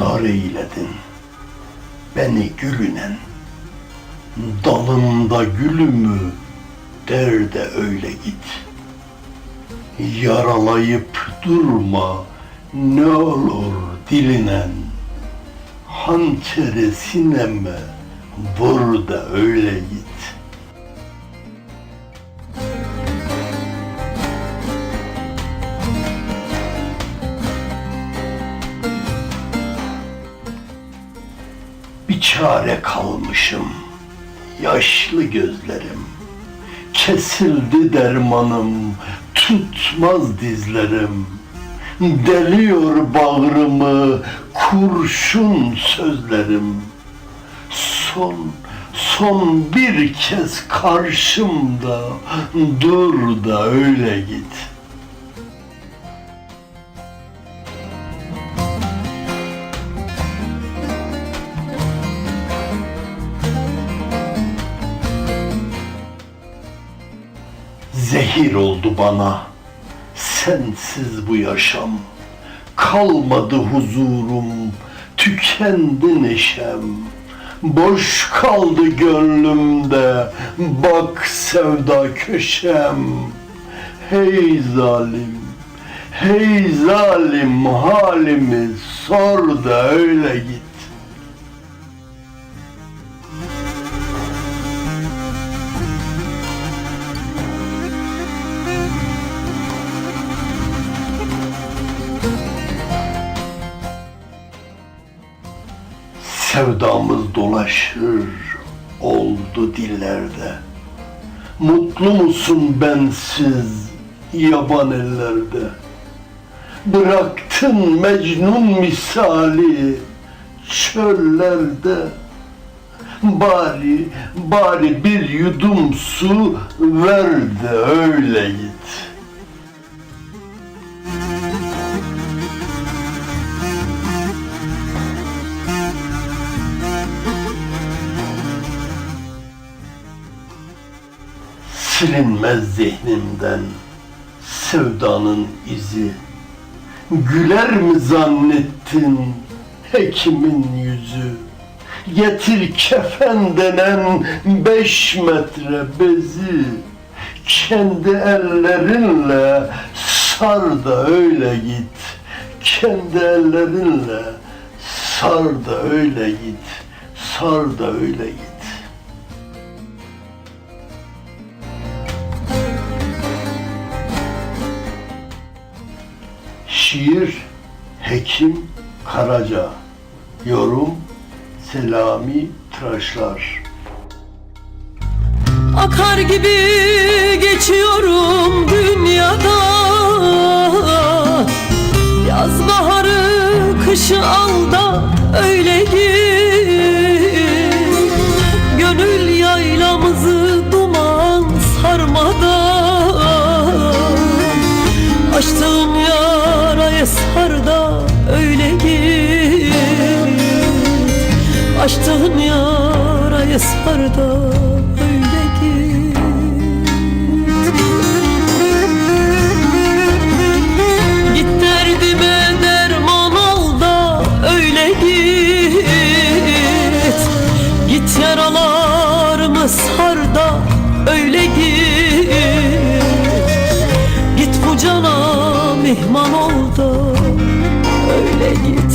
Ahuzar eyledin. Beni gülünen Dalında gülümü der de öyle git. Yaralayıp durma ne olur dilinen Hançeri sineme vur da öyle git çare kalmışım, yaşlı gözlerim. Kesildi dermanım, tutmaz dizlerim. Deliyor bağrımı kurşun sözlerim. Son, son bir kez karşımda dur da öyle git.'' Zehir oldu bana sensiz bu yaşam. Kalmadı huzurum, tükendi neşem. Boş kaldı gönlümde, bak sevda köşem. Hey zalim, hey zalim halimi sor da öyle git. Sevdamız dolaşır oldu dillerde. Mutlu musun bensiz yaban ellerde? Bıraktın Mecnun misali çöllerde. Bari, bari bir yudum su ver de öyle git.'' Silinmez zihnimden sevdanın izi. Güler mi zannettin hekimin yüzü? Getir kefen denen beş metre bezi. Kendi ellerinle sar da öyle git. Kendi ellerinle sar da öyle git. Sar da öyle git Şiir Hekim Karaca. Yorum Selami Tıraşlar. Akar gibi geçiyorum dünyada. Yaz baharı kışı al da öyle git Gönül Açtığın yaraya sar da öyle git. Git derdime derman ol da öyle git. Git yaralarımı sar da öyle git. Git bu cana mihman ol da öyle git